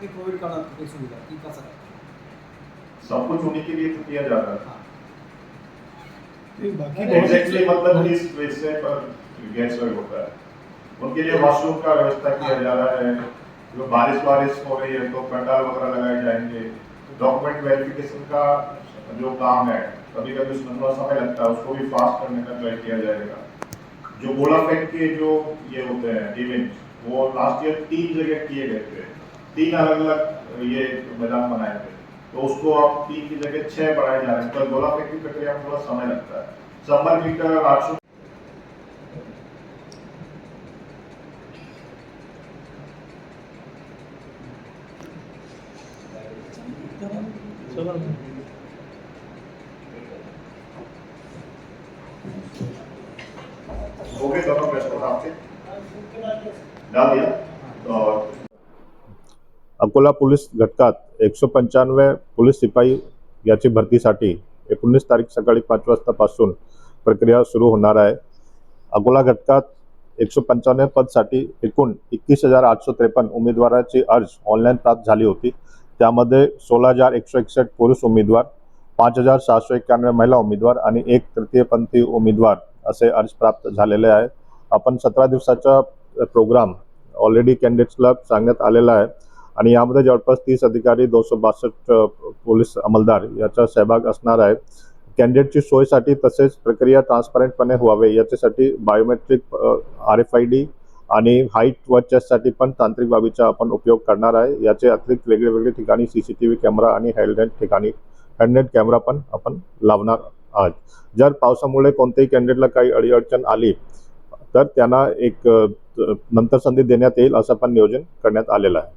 की कोविड काळात काही सुविधा की कसं काय सब कुछ उन्हीं के लिए तो किया जा रहा हाँ। नहीं, बाकी एग्जैक्टली मतलब किस विषय पर गैस होता है। उनके लिए वॉशरूम का व्यवस्था किया जा रहा है। जो बारिश बारिश हो रही है तो पंडाल वगैरह लगाए जाएँगे। डॉक्यूमेंट वेरिफिकेशन का जो काम है कभी कभी उसमें थोड़ा समय लगता है उसको भी फास्ट करने का ट्राई किया जाएगा। जो गोला फेंक के जो ये होते हैं इवेंट वो लास्ट ईयर तीन जगह किए गए थे। तीन अलग अलग ये मैदान बनाए थे। तो उसको अब तीन की जगह छह बढ़ाए जा रहे हैं। तो गोला फेंक की प्रक्रिया में थोड़ा समय लगता है। शंबर मीटर आठ हो गए दोनों प्रश्न आपके डाल दिया। तो अकोला पोलीस घटकात एकशे पंच्याण्णव पोलीस शिपाई याची भरतीसाठी एकोणीस तारीख सकाळी पाच वाजतापासून प्रक्रिया सुरू होणार आहे. अकोला घटकात एकशे पंच्याण्णव पदसाठी एकूण एकतीस हजार आठशे त्रेपन्न उमेदवाराची अर्ज ऑनलाईन प्राप्त झाली होती. त्यामध्ये सोळा हजार एकशे एकसष्ट पुरुष उमेदवार पाच हजार सहाशे एक्क्याण्णव महिला उमेदवार आणि एक तृतीयपंथी उमेदवार असे अर्ज प्राप्त झालेले आहे आपण सतरा दिवसाचा प्रोग्राम ऑलरेडी कॅन्डिडेट्सला सांगण्यात आलेला आहे. आणि यामध्ये जवळपास तीस अधिकारी दोनशे बासष्ट पोलीस अंमलदार याचा सहभाग असणार आहे कॅन्डिडेटची सोयीसाठी तसेच प्रक्रिया ट्रान्सपरंटपणे व्हावे याच्यासाठी biometric R F I D आणि हाईट व चेस्टसाठी पण तांत्रिक बाबीचा आपण उपयोग करणार आहे. याचे अतिरिक्त वेगळे वेगळे ठिकाणी C C T V camera आणि हँडनेट ठिकाणी हँडनेट कॅमेरा पण आपण लावणार आहात. जर पावसामुळे कोणत्याही कॅन्डिडेटला काही अडीअडचण आली तर त्यांना एक नंतर संधी देण्यात येईल असं पण नियोजन करण्यात आलेलं आहे.